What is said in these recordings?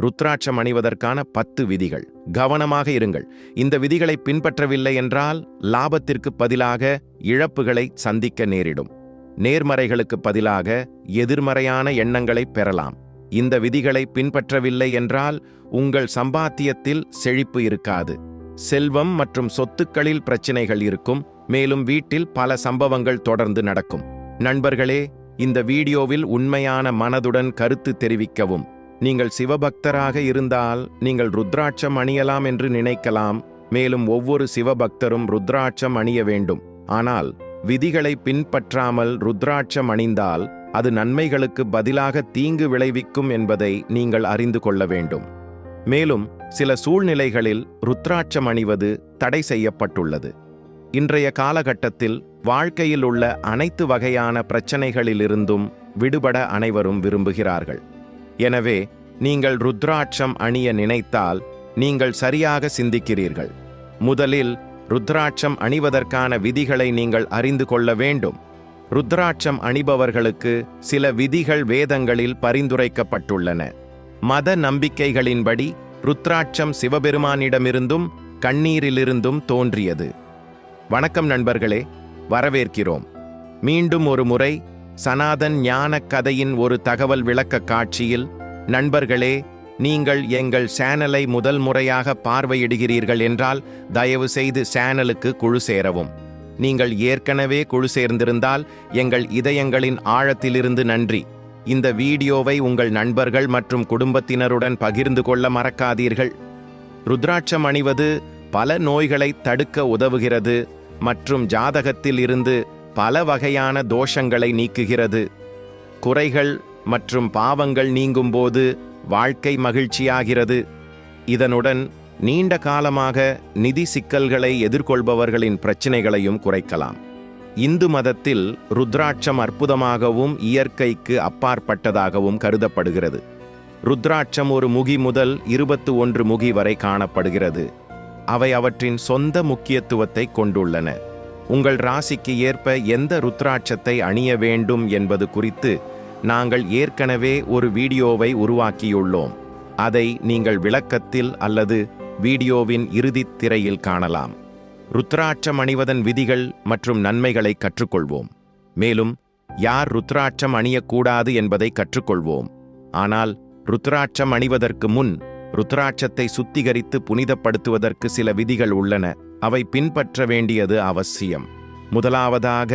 ருத்ராட்சம் அணிவதற்கான பத்து விதிகள். கவனமாக இருங்கள். இந்த விதிகளை பின்பற்றவில்லை என்றால் லாபத்திற்கு பதிலாக இழப்புகளை சந்திக்க நேரிடும். நேர்மறைகளுக்கு பதிலாக எதிர்மறையான எண்ணங்களை பெறலாம். இந்த விதிகளை பின்பற்றவில்லை என்றால் உங்கள் சம்பாத்தியத்தில் செழிப்பு இருக்காது. செல்வம் மற்றும் சொத்துக்களில் பிரச்சினைகள் இருக்கும். மேலும் வீட்டில் பல சம்பவங்கள் தொடர்ந்து நடக்கும். நண்பர்களே இந்த வீடியோவில் உண்மையான மனதுடன் கருத்து தெரிவிக்கவும். நீங்கள் சிவபக்தராக இருந்தால் நீங்கள் ருத்ராட்சம் அணியலாம் என்று நினைக்கலாம். மேலும் ஒவ்வொரு சிவபக்தரும் ருத்ராட்சம் அணிய வேண்டும். ஆனால் விதிகளை பின்பற்றாமல் ருத்ராட்சம் அணிந்தால் அது நன்மைகளுக்கு பதிலாக தீங்கு விளைவிக்கும் என்பதை நீங்கள் அறிந்து கொள்ள வேண்டும். மேலும் சில சூழ்நிலைகளில் ருத்ராட்சம் அணிவது தடை செய்யப்பட்டுள்ளது. இன்றைய காலகட்டத்தில் வாழ்க்கையில் உள்ள அனைத்து வகையான பிரச்சனைகளிலிருந்தும் விடுபட அனைவரும் விரும்புகிறார்கள். எனவே நீங்கள் ருத்ராட்சம் அணிய நினைத்தால் நீங்கள் சரியாக சிந்திக்கிறீர்கள். முதலில் ருத்ராட்சம் அணிவதற்கான விதிகளை நீங்கள் அறிந்து கொள்ள வேண்டும். ருத்ராட்சம் அணிபவர்களுக்கு சில விதிகள் வேதங்களில் பரிந்துரைக்கப்பட்டுள்ளன. மத நம்பிக்கைகளின்படி ருத்ராட்சம் சிவபெருமானிடமிருந்தும் கண்ணீரிலிருந்தும் தோன்றியது. வணக்கம் நண்பர்களே வரவேற்கிறோம். மீண்டும் ஒரு முறை சனாதன் ஞான கதையின் ஒரு தகவல் விளக்க காட்சியில் நண்பர்களே நீங்கள் எங்கள் சேனலை முதல் முறையாக பார்வையிடுகிறீர்கள் என்றால் தயவு செய்து சேனலுக்கு குழு சேரவும். நீங்கள் ஏற்கனவே குழு சேர்ந்திருந்தால் எங்கள் இதயங்களின் ஆழத்திலிருந்து நன்றி. இந்த வீடியோவை உங்கள் நண்பர்கள் மற்றும் குடும்பத்தினருடன் பகிர்ந்து கொள்ள மறக்காதீர்கள். ருத்ராட்சம் அணிவது பல நோய்களை தடுக்க உதவுகிறது மற்றும் ஜாதகத்தில் இருந்து பல வகையான தோஷங்களை நீக்குகிறது. குறைகள் மற்றும் பாவங்கள் நீங்கும்போது வாழ்க்கை மகிழ்ச்சியாகிறது. இதனுடன் நீண்ட காலமாக நிதி சிக்கல்களை எதிர்கொள்பவர்களின் பிரச்சினைகளையும் குறைக்கலாம். இந்து மதத்தில் ருத்ராட்சம் அற்புதமாகவும் இயற்கைக்கு அப்பாற்பட்டதாகவும் கருதப்படுகிறது. ருத்ராட்சம் ஒரு முகி முதல் இருபத்து ஒன்று முகி வரை காணப்படுகிறது. அவை அவற்றின் சொந்த முக்கியத்துவத்தை கொண்டுள்ளன. உங்கள் ராசிக்கு ஏற்ப எந்த ருத்ராட்சத்தை அணிய வேண்டும் என்பது குறித்து நாங்கள் ஏற்கனவே ஒரு வீடியோவை உருவாக்கியுள்ளோம். அதை நீங்கள் விளக்கத்தில் அல்லது வீடியோவின் இறுதித் திரையில் காணலாம். ருத்ராட்சம் அணிவதன் விதிகள் மற்றும் நன்மைகளை கற்றுக்கொள்வோம். மேலும் யார் ருத்ராட்சம் அணியக்கூடாது என்பதை கற்றுக்கொள்வோம். ஆனால் ருத்ராட்சம் அணிவதற்கு முன் ருத்ராட்சத்தை சுத்திகரித்து புனிதப்படுத்துவதற்கு சில விதிகள் உள்ளன. அவை பின்பற்ற வேண்டியது அவசியம். முதலாவதாக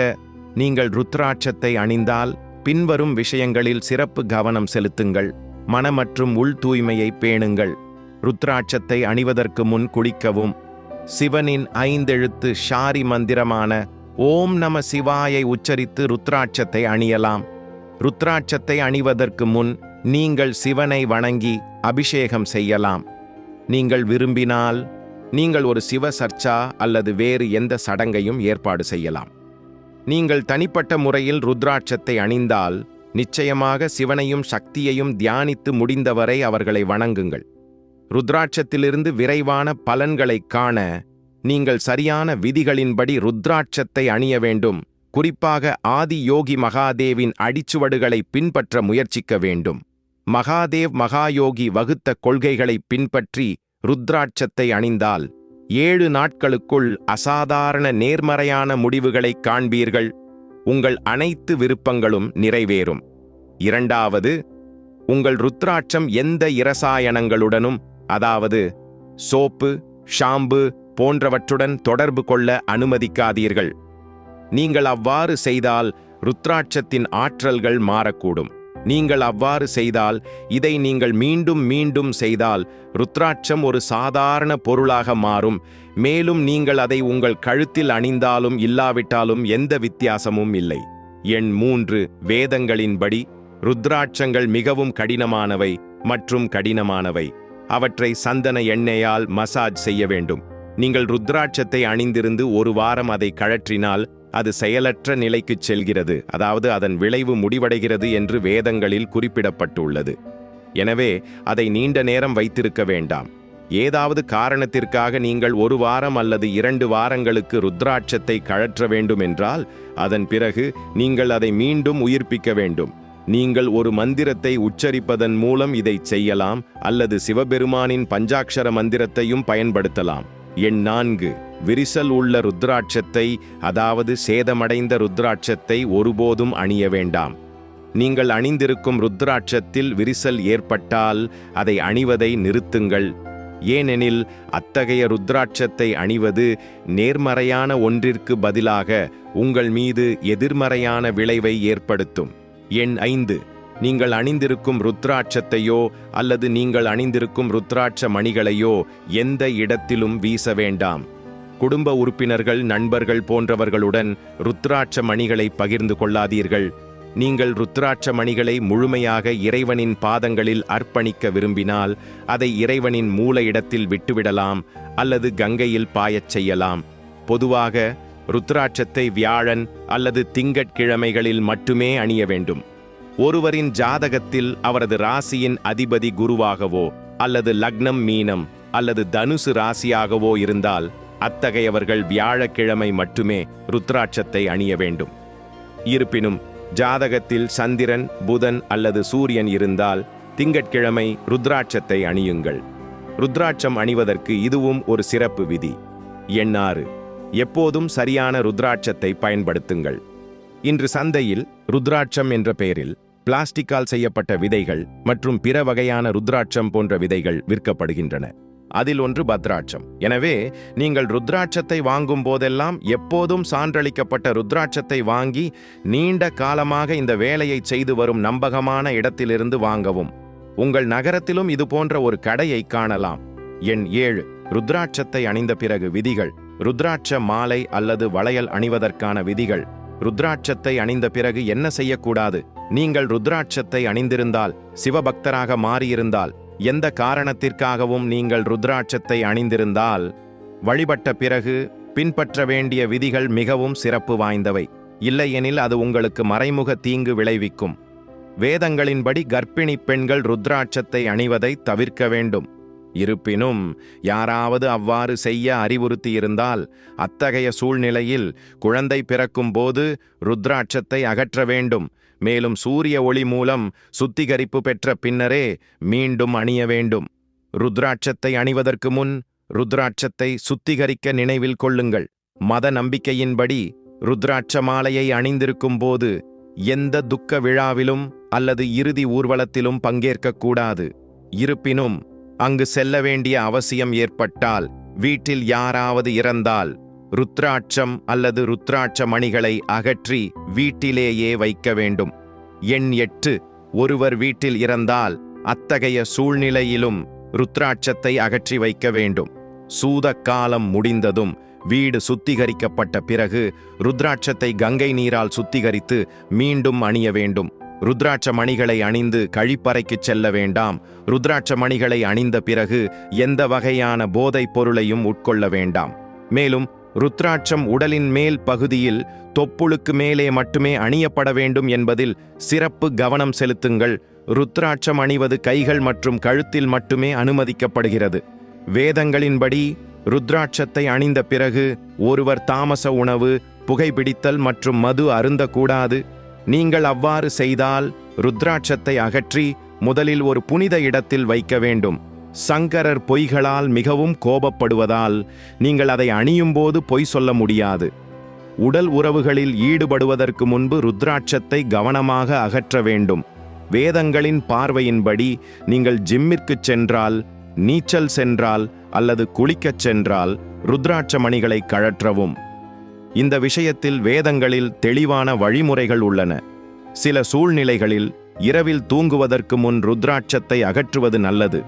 நீங்கள் ருத்ராட்சத்தை அணிந்தால் பின்வரும் விஷயங்களில் சிறப்பு கவனம் செலுத்துங்கள். மன மற்றும் உள் தூய்மையை பேணுங்கள். ருத்ராட்சத்தை அணிவதற்கு முன் குளிக்கவும். சிவனின் ஐந்தெழுத்து ஷாரி மந்திரமான ஓம் நம சிவாயை உச்சரித்து ருத்ராட்சத்தை அணியலாம். ருத்ராட்சத்தை அணிவதற்கு முன் நீங்கள் சிவனை வணங்கி அபிஷேகம் செய்யலாம். நீங்கள் விரும்பினால் நீங்கள் ஒரு சிவ சர்ச்சா அல்லது வேறு எந்த சடங்கையும் ஏற்பாடு செய்யலாம். நீங்கள் தனிப்பட்ட முறையில் ருத்ராட்சத்தை அணிந்தால் நிச்சயமாக சிவனையும் சக்தியையும் தியானித்து முடிந்தவரை அவர்களை வணங்குங்கள். ருத்ராட்சத்திலிருந்து விரைவான பலன்களைக் காண நீங்கள் சரியான விதிகளின்படி ருத்ராட்சத்தை அணிய வேண்டும். குறிப்பாக ஆதி யோகி மகாதேவின் அடிச்சுவடுகளை பின்பற்ற முயற்சிக்க வேண்டும். மகாதேவ் மகாயோகி வகுத்த கொள்கைகளை பின்பற்றி ருத்ராட்சத்தை அணிந்தால் ஏழு நாட்களுக்குள் அசாதாரண நேர்மறையான முடிவுகளை காண்பீர்கள். உங்கள் அனைத்து விருப்பங்களும் நிறைவேறும். இரண்டாவது உங்கள் ருத்ராட்சம் எந்த இரசாயனங்களுடனும் அதாவது சோப்பு ஷாம்பு போன்றவற்றுடன் தொடர்பு கொள்ள அனுமதிக்காதீர்கள். நீங்கள் அவ்வாறு செய்தால் ருத்ராட்சத்தின் ஆற்றல்கள் மாறக்கூடும். நீங்கள் அவ்வாறு செய்தால் இதை நீங்கள் மீண்டும் மீண்டும் செய்தால் ருத்ராட்சம் ஒரு சாதாரண பொருளாக மாறும். மேலும் நீங்கள் அதை உங்கள் கழுத்தில் அணிந்தாலும் இல்லாவிட்டாலும் எந்த வித்தியாசமும் இல்லை. எண் மூன்று வேதங்களின்படி ருத்ராட்சங்கள் மிகவும் கடினமானவை மற்றும் கடினமானவை. அவற்றை சந்தன எண்ணெயால் மசாஜ் செய்ய வேண்டும். நீங்கள் ருத்ராட்சத்தை அணிந்திருந்து ஒரு வாரம் அதை கழற்றினால் அது செயலற்ற நிலைக்குச் செல்கிறது அதாவது அதன் விளைவு முடிவடைகிறது என்று வேதங்களில் குறிப்பிடப்பட்டுள்ளது. எனவே அதை நீண்ட நேரம் வைத்திருக்க வேண்டாம். ஏதாவது காரணத்திற்காக நீங்கள் ஒரு வாரம் அல்லது இரண்டு வாரங்களுக்கு ருத்ராட்சத்தை கழற்ற வேண்டும் என்றால் அதன் பிறகு நீங்கள் அதை மீண்டும் உயிர்ப்பிக்க வேண்டும். நீங்கள் ஒரு மந்திரத்தை உச்சரிப்பதன் மூலம் இதை செய்யலாம் அல்லது சிவபெருமானின் பஞ்சாட்சர மந்திரத்தையும் பயன்படுத்தலாம். எண் நான்கு. விரிசல் உள்ள ருத்ராட்சத்தை அதாவது சேதமடைந்த ருத்ராட்சத்தை ஒருபோதும் அணிய வேண்டாம். நீங்கள் அணிந்திருக்கும் ருத்ராட்சத்தில் விரிசல் ஏற்பட்டால் அதை அணிவதை நிறுத்துங்கள். ஏனெனில் அத்தகைய ருத்ராட்சத்தை அணிவது நேர்மறையான ஒன்றிற்கு பதிலாக உங்கள் மீது எதிர்மறையான விளைவை ஏற்படுத்தும். எண் ஐந்து. நீங்கள் அணிந்திருக்கும் ருத்ராட்சத்தையோ அல்லது நீங்கள் அணிந்திருக்கும் ருத்ராட்ச மணிகளையோ எந்த இடத்திலும் வீச வேண்டாம். குடும்ப உறுப்பினர்கள் நண்பர்கள் போன்றவர்களுடன் ருத்ராட்ச மணிகளை பகிர்ந்து கொள்ளாதீர்கள். நீங்கள் ருத்ராட்ச மணிகளை முழுமையாக இறைவனின் பாதங்களில் அர்ப்பணிக்க விரும்பினால் அதை இறைவனின் மூல இடத்தில் விட்டுவிடலாம் அல்லது கங்கையில் பாயச் செய்யலாம். பொதுவாக ருத்ராட்சத்தை வியாழன் அல்லது திங்கட்கிழமைகளில் மட்டுமே அணிய வேண்டும். ஒருவரின் ஜாதகத்தில் அவரது ராசியின் அதிபதி குருவாகவோ அல்லது லக்னம் மீனம் அல்லது தனுசு ராசியாகவோ இருந்தால் அத்தகையவர்கள் வியாழக்கிழமை மட்டுமே ருத்ராட்சத்தை அணிய வேண்டும். இருப்பினும் ஜாதகத்தில் சந்திரன் புதன் அல்லது சூரியன் இருந்தால் திங்கட்கிழமை ருத்ராட்சத்தை அணியுங்கள். ருத்ராட்சம் அணிவதற்கு இதுவும் ஒரு சிறப்பு விதி. எண்ணாறு. எப்போதும் சரியான ருத்ராட்சத்தை பயன்படுத்துங்கள். இன்று சந்தையில் ருத்ராட்சம் என்ற பெயரில் பிளாஸ்டிக்கால் செய்யப்பட்ட விதைகள் மற்றும் பிற வகையான ருத்ராட்சம் போன்ற விதைகள் விற்கப்படுகின்றன. அதில் ஒன்று பத்ராட்சம். எனவே நீங்கள் ருத்ராட்சத்தை வாங்கும் போதெல்லாம் எப்போதும் சான்றளிக்கப்பட்ட ருத்ராட்சத்தை வாங்கி நீண்ட காலமாக இந்த வேலையை செய்து வரும் நம்பகமான இடத்திலிருந்து வாங்கவும். உங்கள் நகரத்திலும் இது போன்ற ஒரு கடையை காணலாம். எண் ஏழு. ருத்ராட்சத்தை அணிந்த பிறகு விதிகள். ருத்ராட்ச மாலை அல்லது வளையல் அணிவதற்கான விதிகள். ருத்ராட்சத்தை அணிந்த பிறகு என்ன செய்யக்கூடாது? நீங்கள் ருத்ராட்சத்தை அணிந்திருந்தால் சிவபக்தராக மாறியிருந்தால் எந்த காரணத்திற்காகவும் நீங்கள் ருத்ராட்சத்தை அணிந்திருந்தால் வழிபட்ட பிறகு பின்பற்ற வேண்டிய விதிகள் மிகவும் சிறப்பு வாய்ந்தவை. இல்லையெனில் அது உங்களுக்கு மறைமுக தீங்கு விளைவிக்கும். வேதங்களின்படி கர்ப்பிணி பெண்கள் ருத்ராட்சத்தை அணிவதை தவிர்க்க வேண்டும். இருப்பினும் யாராவது அவ்வாறு செய்ய அறிவுறுத்தியிருந்தால் அத்தகைய சூழ்நிலையில் குழந்தை பிறக்கும்போது ருத்ராட்சத்தை அகற்ற வேண்டும். மேலும் சூரிய ஒளி மூலம் சுத்திகரிப்பு பெற்ற பின்னரே மீண்டும் அணிய வேண்டும். ருத்ராட்சத்தை அணிவதற்கு முன் ருத்ராட்சத்தை சுத்திகரிக்க நினைவில் கொள்ளுங்கள். மத நம்பிக்கையின்படி ருத்ராட்ச மாலையை அணிந்திருக்கும் போது எந்த துக்க விழாவிலும் அல்லது இறுதி ஊர்வலத்திலும் பங்கேற்கக்கூடாது இருப்பினும் அங்கு செல்ல வேண்டிய அவசியம் ஏற்பட்டால் வீட்டில் யாராவது இறந்தால் ருத்ராட்சம் அல்லது ருத்ராட்ச மணிகளை அகற்றி வீட்டிலேயே வைக்க வேண்டும். எண் எட்டு ஒருவர் வீட்டில் இறந்தால் அத்தகைய சூழ்நிலையிலும் ருத்ராட்சத்தை அகற்றி வைக்க வேண்டும். சூத காலம் முடிந்ததும் வீடு சுத்திகரிக்கப்பட்ட பிறகு ருத்ராட்சத்தை கங்கை நீரால் சுத்திகரித்து மீண்டும் அணிய வேண்டும். ருத்ராட்ச மணிகளை அணிந்து கழிப்பறைக்குச் செல்ல வேண்டாம். ருத்ராட்ச மணிகளை அணிந்த பிறகு எந்த வகையான போதைப் பொருளையும் உட்கொள்ள வேண்டாம். மேலும் ருத்ராட்சம் உடலின் மேல் பகுதியில் தொப்புளுக்கு மேலே மட்டுமே அணியப்பட வேண்டும் என்பதில் சிறப்பு கவனம் செலுத்துங்கள். ருத்ராட்சம் அணிவது கைகள் மற்றும் கழுத்தில் மட்டுமே அனுமதிக்கப்படுகிறது. வேதங்களின்படி ருத்ராட்சத்தை அணிந்த பிறகு ஒருவர் தாமச உணவு புகைப்பிடித்தல் மற்றும் மது அருந்தக்கூடாது. நீங்கள் அவ்வாறு செய்தால் ருத்ராட்சத்தை அகற்றி முதலில் ஒரு புனித இடத்தில் வைக்க வேண்டும். சங்கரர் பொய்களால் மிகவும் கோபப்படுவதால் நீங்கள் அதை அணியும்போது பொய் சொல்ல முடியாது. உடல் உறவுகளில் ஈடுபடுவதற்கு முன்பு ருத்ராட்சத்தை கவனமாக அகற்ற வேண்டும். வேதங்களின் பார்வையின்படி நீங்கள் ஜிம்மிற்குச் சென்றால் நீச்சல் சென்றால் அல்லது குளிக்கச் சென்றால் ருத்ராட்ச மணிகளை கழற்றவும். இந்த விஷயத்தில் வேதங்களில் தெளிவான வழிமுறைகள் உள்ளன. சில சூழ்நிலைகளில் இரவில் தூங்குவதற்கு முன் ருத்ராட்சத்தை அகற்றுவது நல்லது.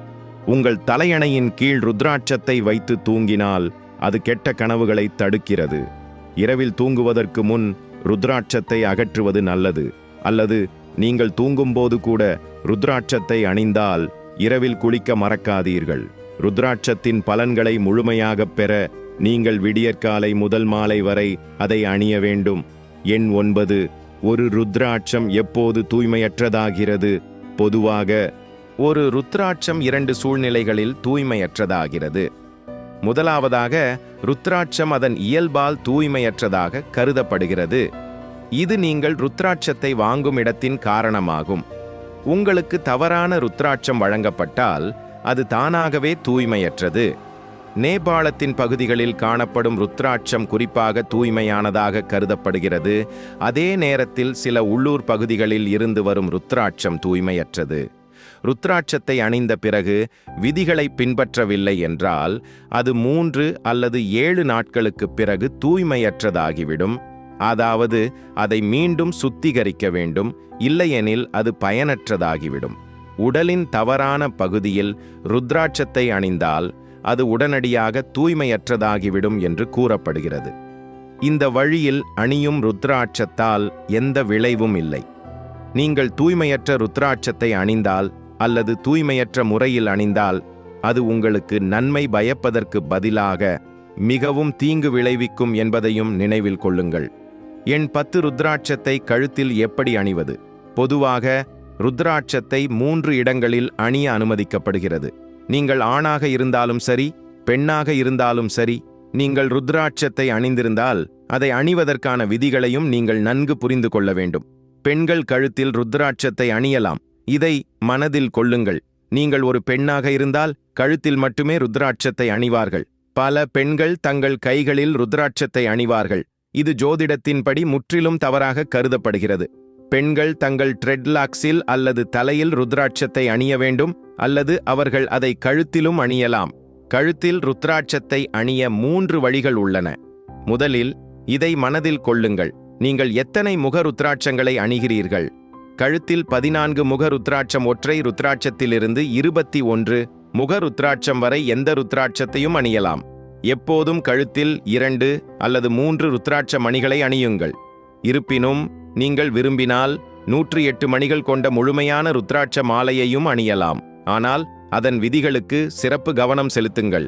உங்கள் தலையணையின் கீழ் ருத்ராட்சத்தை வைத்து தூங்கினால் அது கெட்ட கனவுகளை தடுக்கிறது. இரவில் தூங்குவதற்கு முன் ருத்ராட்சத்தை அகற்றுவது நல்லது. அல்லது நீங்கள் தூங்கும்போது கூட ருத்ராட்சத்தை அணிந்தால் இரவில் குளிக்க மறக்காதீர்கள். ருத்ராட்சத்தின் பலன்களை முழுமையாகப் பெற நீங்கள் விடியற்காலை முதல் மாலை வரை அதை அணிய வேண்டும். எண் ஒன்பது. ஒரு ருத்ராட்சம் எப்போது தூய்மையற்றதாகிறது? பொதுவாக ஒரு ருத்ராட்சம் இரண்டு சூழ்நிலைகளில் தூய்மையற்றதாகிறது. முதலாவதாக ருத்ராட்சம் அதன் இயல்பால் தூய்மையற்றதாக கருதப்படுகிறது. இது நீங்கள் ருத்ராட்சத்தை வாங்கும் இடத்தின் காரணமாகும். உங்களுக்கு தவறான ருத்ராட்சம் வழங்கப்பட்டால் அது தானாகவே தூய்மையற்றது. நேபாளத்தின் பகுதிகளில் காணப்படும் ருத்ராட்சம் குறிப்பாக தூய்மையானதாக கருதப்படுகிறது. அதே நேரத்தில் சில உள்ளூர் பகுதிகளில் இருந்து வரும் ருத்ராட்சம் தூய்மையற்றது. ருத்ராட்சத்தை அணிந்த பிறகு விதிகளை பின்பற்றவில்லை என்றால் அது மூன்று அல்லது ஏழு நாட்களுக்குப் பிறகு தூய்மையற்றதாகிவிடும். அதாவது அதை மீண்டும் சுத்திகரிக்க வேண்டும் இல்லையெனில் அது பயனற்றதாகிவிடும். உடலின் தவறான பகுதியில் ருத்ராட்சத்தை அணிந்தால் அது உடனடியாக தூய்மையற்றதாகிவிடும் என்று கூறப்படுகிறது. இந்த வழியில் அணியும் ருத்ராட்சத்தால் எந்த விளைவும் இல்லை. நீங்கள் தூய்மையற்ற ருத்ராட்சத்தை அணிந்தால் அல்லது தூய்மையற்ற முறையில் அணிந்தால் அது உங்களுக்கு நன்மை பயப்பதற்கு பதிலாக மிகவும் தீங்கு விளைவிக்கும் என்பதையும் நினைவில் கொள்ளுங்கள். என் பத்து ருத்ராட்சத்தை கழுத்தில் எப்படி அணிவது? பொதுவாக ருத்ராட்சத்தை மூன்று இடங்களில் அணிய அனுமதிக்கப்படுகிறது. நீங்கள் ஆணாக இருந்தாலும் சரி பெண்ணாக இருந்தாலும் சரி நீங்கள் ருத்ராட்சத்தை அணிந்திருந்தால் அதை அணிவதற்கான விதிகளையும் நீங்கள் நன்கு புரிந்து கொள்ள வேண்டும். பெண்கள் கழுத்தில் ருத்ராட்சத்தை அணியலாம். இதை மனதில் கொள்ளுங்கள். நீங்கள் ஒரு பெண்ணாக இருந்தால் கழுத்தில் மட்டுமே ருத்ராட்சத்தை அணிவார்கள். பல பெண்கள் தங்கள் கைகளில் ருத்ராட்சத்தை அணிவார்கள். இது ஜோதிடத்தின்படி முற்றிலும் தவறாக கருதப்படுகிறது. பெண்கள் தங்கள் ட்ரெட்லாக்ஸில் அல்லது தலையில் ருத்ராட்சத்தை அணிய வேண்டும் அல்லது அவர்கள் அதை கழுத்திலும் அணியலாம். கழுத்தில் ருத்ராட்சத்தை அணிய மூன்று வழிகள் உள்ளன. முதலில் இதை மனதில் கொள்ளுங்கள். நீங்கள் எத்தனை முக ருத்ராட்சங்களை அணிகிறீர்கள்? கழுத்தில் பதினான்கு முக ருத்ராட்சம் ஒற்றை ருத்ராட்சத்திலிருந்து இருபத்தி ஒன்று முக ருத்ராட்சம் வரை எந்த ருத்ராட்சத்தையும் அணியலாம். எப்போதும் கழுத்தில் இரண்டு அல்லது மூன்று ருத்ராட்ச மணிகளை அணியுங்கள். இருப்பினும் நீங்கள் விரும்பினால் நூற்றி எட்டு மணிகள் கொண்ட முழுமையான ருத்ராட்ச மாலையையும் அணியலாம். ஆனால் அதன் விதிகளுக்கு சிறப்பு கவனம் செலுத்துங்கள்.